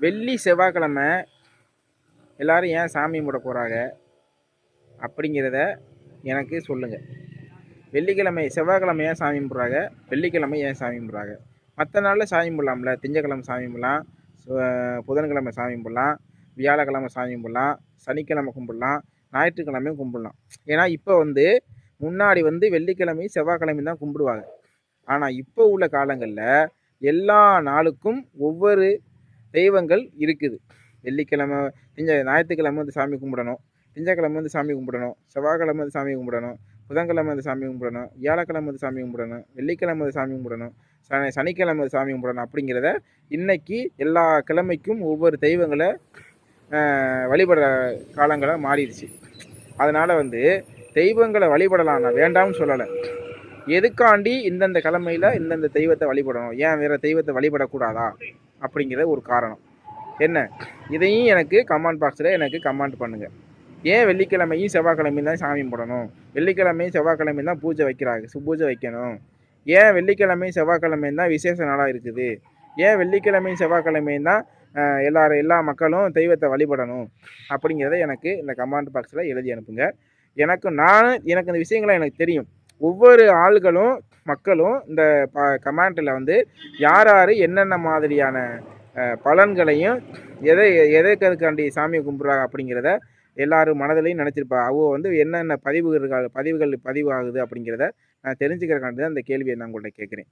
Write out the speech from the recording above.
வெள்ளி செவ்வாய்க்கிழமை எல்லாரும் ஏன் சாமி கும்பிட போகிறாங்க அப்படிங்கிறத எனக்கு சொல்லுங்கள் வெள்ளிக்கிழமை செவ்வாய்க்கிழமை ஏன் சாமி கும்பிட்றாங்க? வெள்ளிக்கிழமை ஏன் சாமி கும்பிட்றாங்க? மற்ற நாளில் சாமி கும்பிடலாம்ல. திங்கக்கிழமை சாமி கும்பிடலாம். சு- புதன்கிழமை சாமி கும்பிடலாம். வியாழக்கிழமை சாமி கும்பிடலாம். சனிக்கிழமை கும்பிடலாம். ஞாயிற்றுக்கிழமையும் கும்பிடலாம். ஏன்னா இப்போ வந்து முன்னாடி வந்து வெள்ளிக்கிழமை செவ்வாய்க்கிழமை தான் கும்பிடுவாங்க. ஆனால் இப்போ உள்ள காலங்களில் எல்லா நாளுக்கும் ஒவ்வொரு தெய்வங்கள் இருக்குது. வெள்ளிக்கிழமை திங்க ஞாயிற்றுக்கிழமை வந்து சாமி கும்பிடணும். திங்கக்கிழமை வந்து சாமி கும்பிடணும். செவ்வாய்க்கிழமை வந்து சாமி கும்பிடணும். புதன்கிழமை வந்து சாமி கும்பிடணும். வியாழக்கிழமை வந்து சாமி கும்பிடணும். வெள்ளிக்கிழமை வந்து சாமி கும்பிடணும். சனி சனிக்கிழமை வந்து சாமி கும்பிடணும் அப்படிங்கிறத இன்னைக்கு எல்லா கிழமைக்கும் ஒவ்வொரு தெய்வங்களை வழிபடுற காலங்களாக மாறிடுச்சு. அதனால் வந்து தெய்வங்களை வழிபடலாம். நான் வேண்டாம்னு சொல்லலை. எதுக்காண்டி இந்தந்த கிழமையில் இந்தந்த தெய்வத்தை வழிபடணும்? ஏன் வேறு தெய்வத்தை வழிபடக்கூடாதா? அப்படிங்கிற ஒரு காரணம். என்ன? இதையும் எனக்கு கமெண்ட் பாக்ஸில் எனக்கு கமெண்ட் பண்ணுங்கள் ஏன் வெள்ளிக்கிழமையும் செவ்வாய்க்கிழமையும் தான் சாமி கும்பிடணும்? வெள்ளிக்கிழமையும் செவ்வாய்க்கிழமையும் தான் பூஜை வைக்கிறாங்க சு பூஜை வைக்கணும். ஏன் வெள்ளிக்கிழமையும் செவ்வாய்க்கிழமையும் தான் விசேஷ நாளாக இருக்குது? ஏன் வெள்ளிக்கிழமையும் செவ்வாய்க்கிழமையும் தான் எல்லாரும் எல்லா மக்களும் தெய்வத்தை வழிபடணும்? அப்படிங்கிறத எனக்கு இந்த கமெண்ட் பாக்ஸில் எழுதி அனுப்புங்க. எனக்கு நான் எனக்கு இந்த விஷயங்களை எனக்கு தெரியும். ஒவ்வொரு ஆள்களும் மக்களும் இந்த ப கமாண்டில் வந்து யார் யார் என்னென்ன மாதிரியான பலன்களையும் எதை எதைக்கிறதுக்காண்டி சாமியை கும்பிட்றாங்க அப்படிங்கிறத எல்லாரும் மனதிலையும் நினச்சிருப்பா. அவ வந்து என்னென்ன பதிவுகள் பதிவுகள் பதிவாகுது அப்படிங்கிறத நான் தெரிஞ்சுக்கிறக்காண்டி தான் இந்த கேள்வியை நான் உங்கள்கிட்ட கேட்குறேன்.